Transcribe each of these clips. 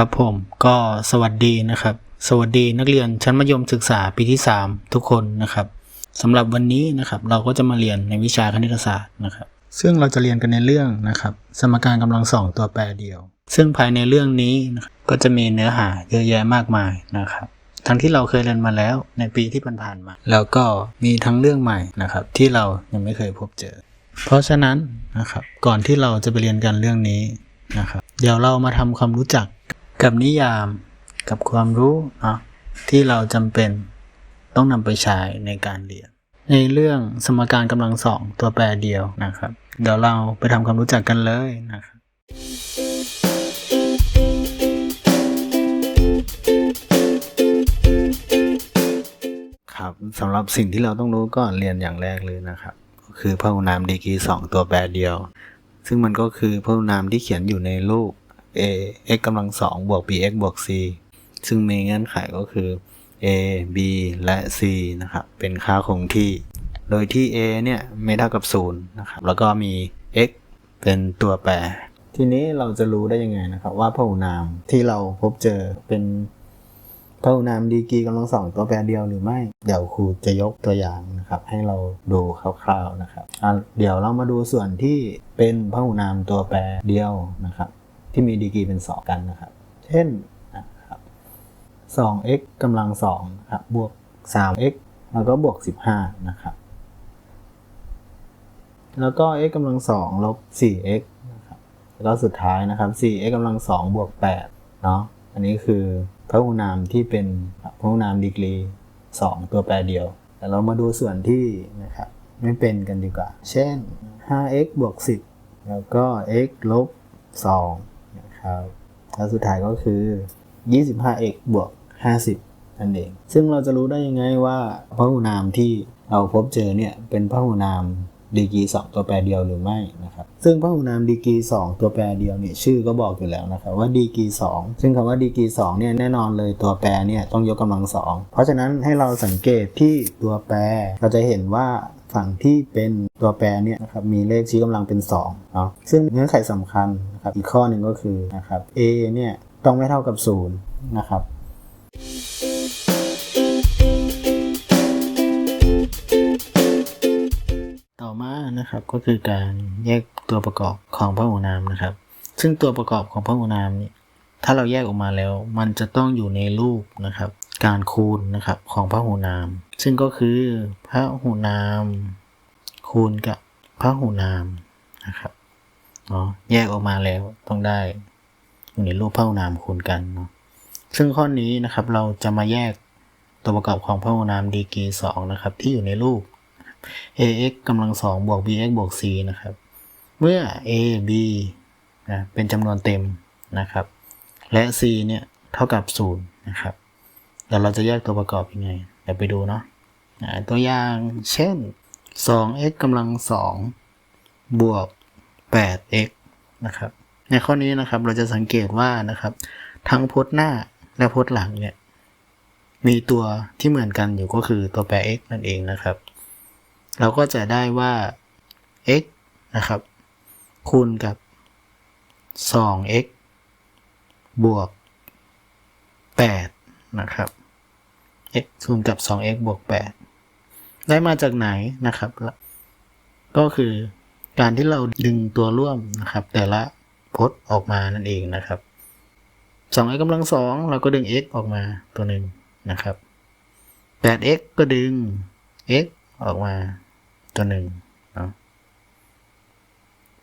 ครับผมก็สวัสดีนะครับ สวัสดีนักเรียนชั้นมัธยมศึกษาปีที่ 3 ทุกคนนะครับสำหรับวันนี้นะครับเราก็จะมาเรียนในวิชาคณิตศาสตร์นะครับ ซึ่งเราจะเรียนกันในเรื่องนะครับ สมการกำลังสองตัวแปรเดียว ซึ่งภายในเรื่องนี้นะครับก็จะมีเนื้อหาเยอะแยะมากมายนะครับทั้งที่เราเคยเรียนมาแล้วในปีที่ผ่านๆมา แล้วก็มีทั้งเรื่องใหม่นะครับ ที่เรายังไม่เคยพบเจอ เพราะฉะนั้นนะครับก่อนที่เราจะไปเรียนกันเรื่องนี้นะครับ เดี๋ยวเรามาทำความรู้จัก กับนิยามกับความรู้เนาะที่เราจำเป็นต้องนำไปใช้ในการเรียน ในเรื่องสมการกำลังสองตัวแปรเดียวนะครับ เดี๋ยวเราไปทำความรู้จักกันเลยนะครับครับสำหรับสิ่งที่เราต้องรู้ก่อนเรียนอย่างแรกเลยนะครับ ก็คือพหุนามดีกรีสองตัวแปรเดียว ซึ่งมันก็คือพหุนามที่เขียนอยู่ในรูป a x กำลังสองบวก b x บวก c ซึ่งมีเงื่อนไขก็คือ a b และ c นะครับ เป็นค่าคงที่ โดยที่ a เนี่ยไม่เท่ากับ0นะครับ แล้วก็มี x เป็นตัวแปร ทีนี้เราจะรู้ได้ยังไงนะครับ ว่าพหุนามที่เราพบเจอเป็นพหุนามดีกรีกำลังสองตัวแปรเดียวหรือไม่ เดี๋ยวครูจะยกตัวอย่างนะครับ ให้เราดูคร่าวๆนะครับอะเดี๋ยวเรามาดูส่วนที่เป็นพหุนามตัวแปรเดียวนะครับ ที่มีดีกรีเป็นสองกันนะครับ เช่นนะครับ 2x กำลังสองครับบวก 3x แล้วก็บวก 15 นะครับ แล้วก็ x กำลังสองลบ 4x นะครับ แล้วก็สุดท้ายนะครับ 4x กำลังสองบวก8เนาะ อันนี้คือพหุนามที่เป็นพหุนามดีกรี 2 ตัวแปรเดียว แต่เรามาดูส่วนที่นะครับไม่เป็นกันดีกว่า เช่น 5x บวก 10 แล้วก็ x ลบ 2 นะครับ แล้วสุดท้ายก็คือ 25x บวก 50 นั่นเอง ซึ่งเราจะรู้ได้ยังไงว่าพหุนามที่เราพบเจอเนี่ยเป็นพหุนามดีกี2ตัวแปรเดียวหรือไม่นะครับ ซึ่งพหุนามดีกี2ตัวแปรเดียวเนี่ยชื่อก็บอกอยู่แล้วนะครับว่าดีกี2ซึ่งคำว่าดีกี2เนี่ยแน่นอนเลยตัวแปรเนี่ยต้องยกกำลังสองเพราะฉะนั้นให้เราสังเกตที่ตัวแปรเราจะเห็นว่า ฝั่งที่เป็นตัวแปรเนี่ยนะครับมีเลขชี้กำลังเป็น2เนาะซึ่งเงื่อนไขสำคัญนะครับอีกข้อหนึ่งก็คือนะครับ a เนี่ยต้องไม่เท่ากับ0นะครับต่อมานะครับก็คือการแยกตัวประกอบของพหุนามนะครับ ซึ่งตัวประกอบของพหุนามนี่ถ้าเราแยกออกมาแล้ว มันจะต้องอยู่ในรูปนะครับ การคูณนะครับของพหุนาม ซึ่งก็คือพหุนาม คูณกับพหุนามนะครับเนาะแยกออกมาแล้วต้องได้อยู่ในรูปพหุนามคูณกันเนาะซึ่งข้อนี้นะครับเราจะมาแยกตัวประกอบของพหุนามดีกรีสองนะครับ ที่อยู่ในรูป ax กำลังสองบวก bx บวก c นะครับ เมื่อ a b นะเป็นจำนวนเต็มนะครับ และ c เนี่ยเท่ากับ0นะครับ เดี๋ยวเราจะแยกตัวประกอบยังไง เดี๋ยวไปดูเนาะตัวอย่างเช่น 2x กำลังสองบวก 8x นะครับ ในข้อนี้นะครับเราจะสังเกตว่านะครับ ทั้งพจน์หน้าและพจน์หลังเนี่ย มีตัวที่เหมือนกันอยู่ก็คือตัวแปร x นั่นเองนะครับ เราก็จะได้ว่า x นะครับ คูณกับ 2x บวก 8 นะครับ x คูณกับ 2x บวก 8 ได้มาจากไหนนะครับ ก็คือการที่เราดึงตัวร่วมนะครับ แต่ละพจน์ออกมานั่นเองนะครับ 2x กำลังสองเราก็ดึง x ออกมาตัวหนึ่งนะครับ 8x ก็ดึง x ออกมาตัวหนึ่งเนาะ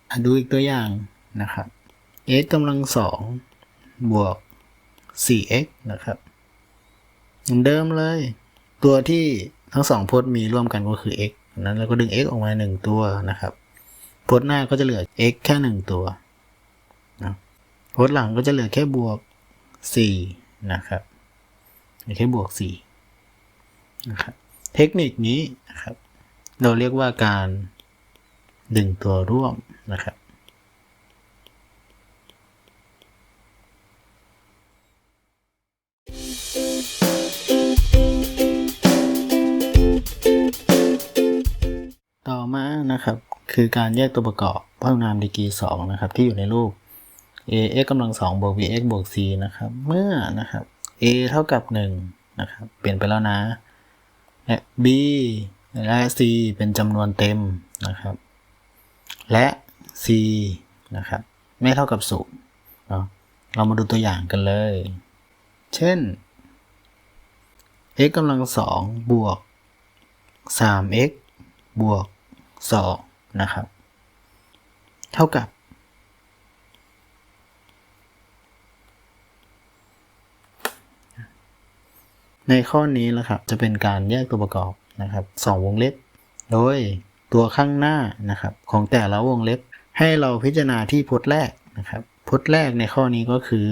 อะดูอีกตัวอย่างนะครับ x กำลังสองบวก 4x นะครับ เหมือนเดิมเลย ตัวที่ทั้งสองพจน์มีร่วมกันก็คือ x นั้นเราก็ดึง x ออกมาหนึ่งตัวนะครับ พจน์หน้าก็จะเหลือ x แค่หนึ่งตัวนะพจน์หลังก็จะเหลือแค่บวก 4 นะครับแค่บวก 4 นะครับ เทคนิคนี้นะครับ เราเรียกว่าการดึงตัวร่วมนะครับ ต่อมานะครับ คือการแยกตัวประกอบพหุนามดีกรี2นะครับ ที่อยู่ในรูป a x กำลังสองบวก b x บวก c นะครับ เมื่อนะครับ a เท่ากับหนึ่งนะครับ เปลี่ยนไปแล้วนะ และ b และ c เป็นจำนวนเต็มนะครับ และ c นะครับ ไม่เท่ากับศูนย์เนาะเรามาดูตัวอย่างกันเลย เช่น x กำลังสองบวก 3x บวก 2 นะครับ เท่ากับ ในข้อนี้แหละครับจะเป็นการแยกตัวประกอบนะครับสองวงเล็บ โดยตัวข้างหน้านะครับของแต่ละวงเล็บให้เราพิจารณาที่พจน์แรกนะครับพจน์แรกในข้อนี้ก็คือ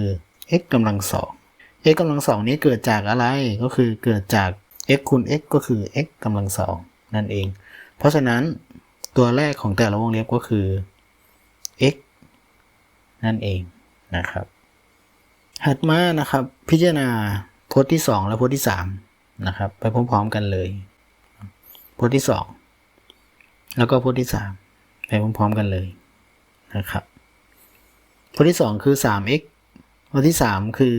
x กำลังสอง x กำลังสองนี้เกิดจากอะไรก็คือเกิดจาก x คูณ x ก็คือ x กำลังสองนั่นเอง เพราะฉะนั้น ตัวแรกของแต่ละวงเล็บก็คือ x นั่นเองนะครับ ถัดมานะครับพิจารณาพจน์ที่ 2 และพจน์ที่ 3 นะครับ ไปพร้อมๆกันเลย พจน์ที่ 2 แล้วก็พจน์ที่ 3 ไปพร้อมๆกันเลยนะครับพจน์ที่ 2 คือ 3x พจน์ที่ 3 คือ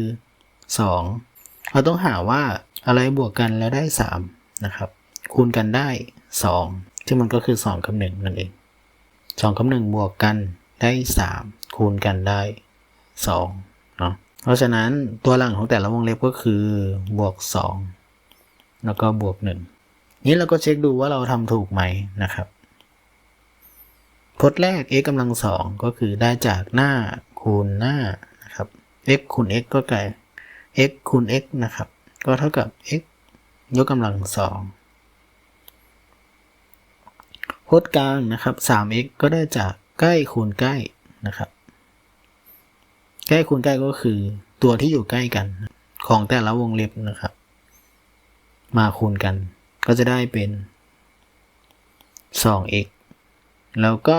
2 เราต้องหาว่าอะไรบวกกันแล้วได้ 3 นะครับ คูณกันได้ 2 ที่งมันก็คือ 2กับ1นั่นเอง2กับ1บวกกันได้ 3 คูณกันได้2เนาะเพราะฉะนั้นตัวหลังของแต่ละวงเล็บก็คือบวก 2 แล้วก็บวก 1 นี้เราก็เช็คดูว่าเราทำถูกไหมนะครับพจน์แรก x กำลังสองก็คือได้จากหน้าคูณหน้านะครับ x คูณ x ก็ไก่ x คูณ x นะครับ ก็เท่ากับ x ยกกำลังสอง พจน์กลางนะครับ 3x ก็ได้จากใกล้คูณใกล้นะครับ ใกล้คูณใกล้ก็คือตัวที่อยู่ใกล้กัน ของแต่ละวงเล็บนะครับ มาคูณกัน ก็จะได้เป็น 2x แล้วก็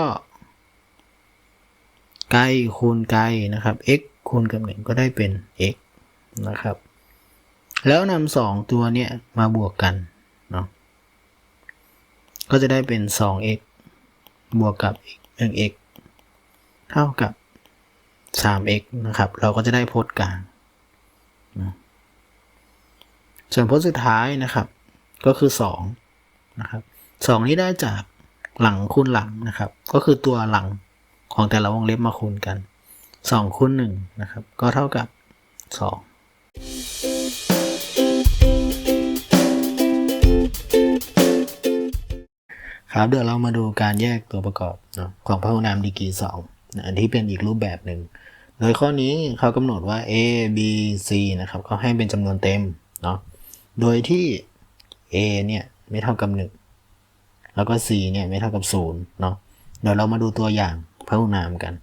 ใกล้คูณใกล้นะครับ x คูณกับ 1 ก็ได้เป็น x นะครับ แล้วนำสองตัวเนี่ยมาบวกกันเนาะ ก็จะได้เป็น 2x บวกกับ 1x เท่ากับ 3x นะครับ เราก็จะได้พจน์กลางนะส่วนพจน์สุดท้ายนะครับ ก็คือ 2 นะครับ 2 นี้ได้จากหลังคูณหลังนะครับ ก็คือตัวหลังของแต่ละวงเล็บมาคูณกัน 2คูณ1นะครับ ก็เท่ากับ 2 ครับเดี๋ยวเรามาดูการแยกตัวประกอบเนาะของพหุนามดีกรีสองนะอันที่เป็นอีกรูปแบบหนึ่ง โดยข้อนี้เขากำหนดว่า a b c นะครับเขาให้เป็นจำนวนเต็มเนาะโดยที่ a เนี่ยไม่เท่ากับ 1 แล้วก็ c เนี่ยไม่เท่ากับ0เนาะเดี๋ยวเรามาดูตัวอย่างพหุนามกัน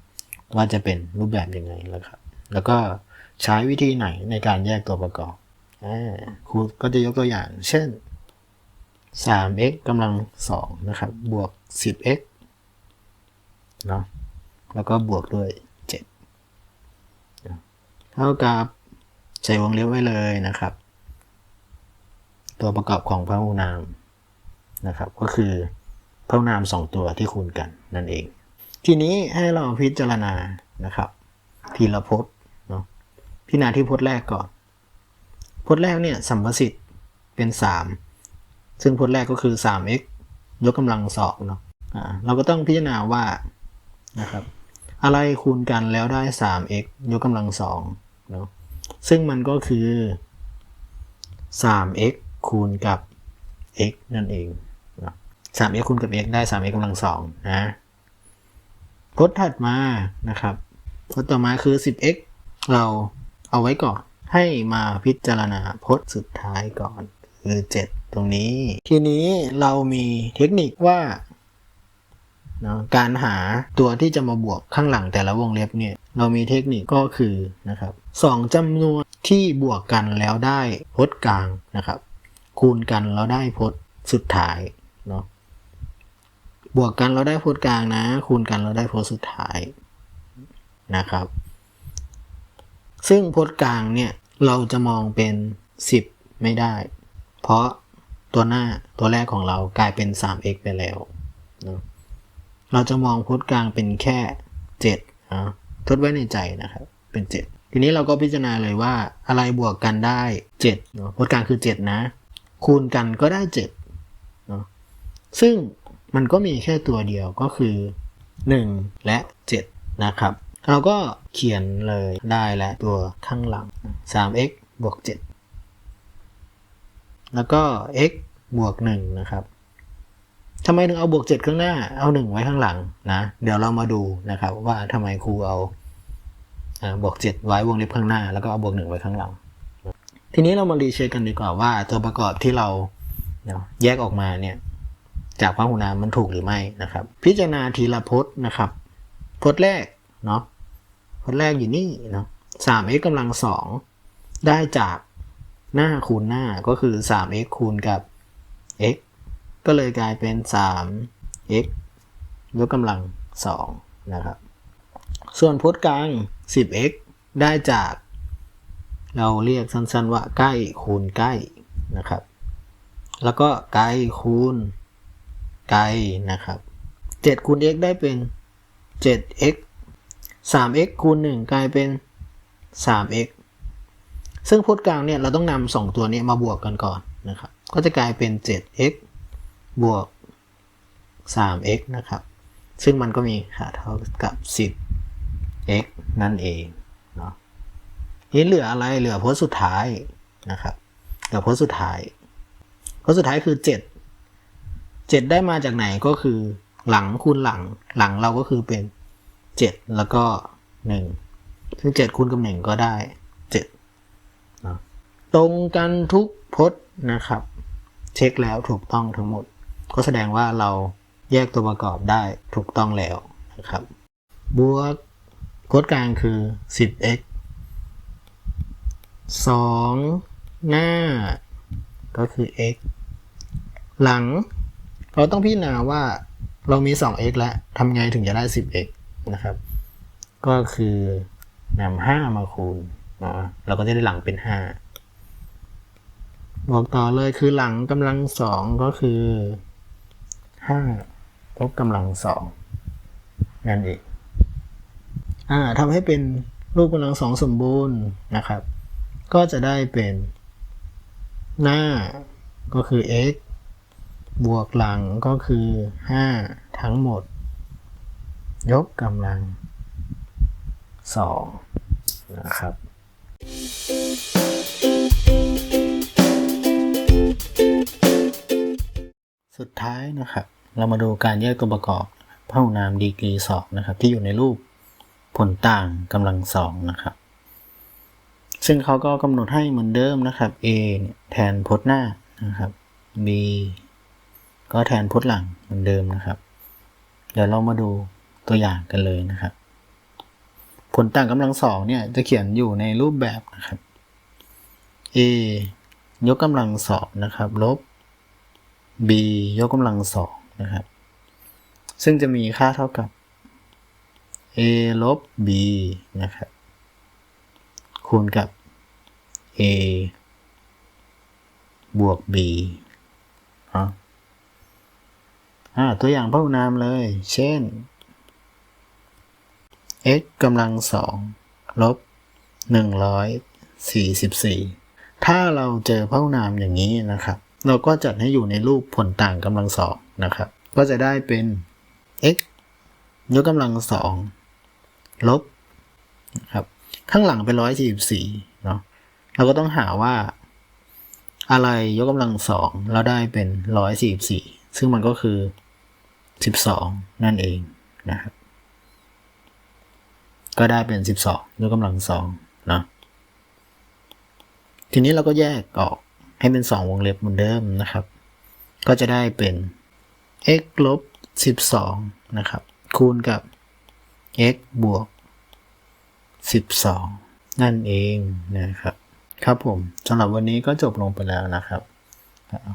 ว่าจะเป็นรูปแบบยังไงแล้วครับ แล้วก็ใช้วิธีไหนในการแยกตัวประกอบอ่าครูก็จะยกตัวอย่าง เช่น 3x กำลัง2นะครับ บวก 10x เนาะแล้วก็บวกด้วย 7 เท่ากับใส่วงเล็บไว้เลยนะครับ ตัวประกอบของพหุนามนะครับ ก็คือพหุนาม2ตัวที่คูณกันนั่นเอง ทีนี้ให้เราพิจารณานะครับ ทีละพจน์เนาะพิจารณาที่พจน์แรกก่อน พจน์แรกเนี่ยสัมประสิทธิ์เป็น 3 ซึ่งพจน์แรกก็คือ 3x ยกกำลังสองเนาะอ่าเราก็ต้องพิจารณาว่านะครับอะไรคูณกันแล้วได้ 3x ยกกำลังสองเนาะซึ่งมันก็คือ 3x คูณกับ x นั่นเองเนาะ 3x คูณกับ x ได้ 3x กำลังสองนะพจน์ถัดมานะครับพจน์ต่อมาคือ 10x เราเอาไว้ก่อนให้มาพิจารณาพจน์สุดท้ายก่อนคือ 7 ตรงนี้ ทีนี้เรามีเทคนิคว่านะการหาตัวที่จะมาบวกข้างหลังแต่ละวงเล็บเนี่ย เรามีเทคนิคก็คือนะครับสองจำนวนที่บวกกันแล้วได้พจน์กลางนะครับ คูณกันแล้วได้พจน์สุดท้ายเนาะบวกกันเราได้พจน์กลางนะ คูณกันเราได้พจน์สุดท้ายนะครับ ซึ่งพจน์กลางเนี่ยเราจะมองเป็น 10 ไม่ได้ เพราะ ตัวหน้าตัวแรกของเรากลายเป็น 3x ไปแล้วเนะเราจะมองพจน์กลางเป็นแค่7นะทดไว้ในใจนะครับ เป็น 7 ทีนี้เราก็พิจารณาเลยว่าอะไรบวกกันได้7เนาะพจน์กลางคือ 7 นะ คูณกันก็ได้7เนาะซึ่งมันก็มีแค่ตัวเดียวก็คือ 1 และ 7 นะครับ เราก็เขียนเลยได้และตัวข้างหลัง 3x บวก 7 แล้วก็ x บวก1นะครับทำไมถึงเอาบวก 7 ข้างหน้า เอา 1 ไว้ข้างหลังนะ เดี๋ยวเรามาดูนะครับว่าทำไมครูเอาบวก 7 ไว้วงเล็บข้างหน้า แล้วก็เอาบวก 1 ไว้ข้างหลัง ทีนี้เรามารีเช็คกันดีกว่าว่าตัวประกอบที่เราแยกออกมาเนี่ยจากพหูนามมันถูกหรือไม่นะครับ พิจารณาทีละพจน์นะครับ พจน์แรกเนาะพจน์แรกอยู่นี่เนาะสาม x กำลังสองได้จาก หน้าคูณหน้าก็คือสาม x คูณกับ x ก็เลยกลายเป็นสาม x ยกกำลังสองนะครับ ส่วนพจน์กลาง 10x ได้จาก เราเรียกสั้นๆว่าใกล้คูณใกล้นะครับ แล้วก็ไกลคูณไกลนะครับ7คูณ x ได้เป็น 7x 3x คูณ 1 กลายเป็น 3x ซึ่งพจน์กลางเนี่ยเราต้องนำสองตัวนี้มาบวกกันก่อนนะครับ ก็จะกลายเป็น 7x บวก 3x นะครับ ซึ่งมันก็มีค่าเท่ากับ 10x นั่นเองเนาะนี่เหลืออะไรเหลือพจน์สุดท้ายนะครับเหลือพจน์สุดท้ายพจน์สุดท้ายคือ 7 7 ได้มาจากไหนก็คือหลังคูณหลังหลังเราก็คือเป็น 7 แล้วก็ 1 ซึ่ง 7คูณกับ 1 ก็ได้ ตรงกันทุกพจน์นะครับ เช็คแล้วถูกต้องทั้งหมด ก็แสดงว่าเราแยกตัวประกอบได้ถูกต้องแล้วนะครับ บวกพจน์กลางคือ 10x 2 หน้า ก็คือ x หลัง เราต้องพิจารณาว่าเรามี 2x แล้วทำไงถึงจะได้ 10x นะครับ ก็คือนำ5มาคูณเนาะเราก็จะได้หลังเป็น 5 บอกต่อเลยคือหลังกำลังสองก็คือ5ลบกำลังสองนั่นเองอ่าทำให้เป็นรูปกำลังสองสมบูรณ์นะครับ ก็จะได้เป็นหน้าก็คือ x บวกหลังก็คือ 5 ทั้งหมด ยกกำลัง 2 นะครับ สุดท้ายนะครับ เรามาดูการแยกตัวประกอบพหุนามดีกรีสองนะครับ ที่อยู่ในรูปผลต่างกำลังสองนะครับ ซึ่งเขาก็กำหนดให้เหมือนเดิมนะครับ A เนี่ยแทนพจน์หน้านะครับ B ก็แทนพจน์หลังเหมือนเดิมนะครับ เดี๋ยวเรามาดูตัวอย่างกันเลยนะครับ ผลต่างกำลังสองเนี่ยจะเขียนอยู่ในรูปแบบนะครับ A ยกกำลังสองนะครับ ลบ b ยกกำลังสองนะครับ ซึ่งจะมีค่าเท่ากับ a ลบ b นะครับ คูณกับ a บวก b เนะอ่าตัวอย่างพหุนามเลย เช่น x กำลังสองลบหนึ่งร้อยสี่สิบสี่ถ้าเราเจอพหุนามอย่างนี้นะครับ เราก็จัดให้อยู่ในรูปผลต่างกำลังสองนะครับ ก็จะได้เป็น x ยกกำลังสองลบนะครับ ข้างหลังเป็นร้อยสี่สิบสี่เนาะเราก็ต้องหาว่า อะไรยกกำลังสองแล้วได้เป็นร้อยสี่สี่ซึ่งมันก็คือสิบสองนั่นเองนะครับ ก็ได้เป็นสิบสองยกกำลังสองเนาะทีนี้เราก็แยกออก ให้เป็น 2 วงเล็บเหมือนเดิมนะครับ ก็จะได้เป็น x ลบ 12 นะครับ คูณกับ x บวก 12 นั่นเองนะครับ ครับผมสำหรับวันนี้ก็จบลงไปแล้วนะครับ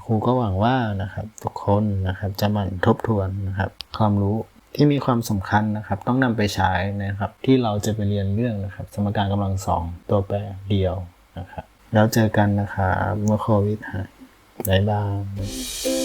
ครูก็หวังว่านะครับทุกคนนะครับจะมันทบทวนนะครับ ความรู้ที่มีความสำคัญนะครับ ต้องนำไปใช้นะครับ ที่เราจะไปเรียนเรื่องนะครับ สมการกำลังสองตัวแปรเดียวนะครับ แล้วเจอกันนะครับเมื่อโควิดหายบ๊ายบาย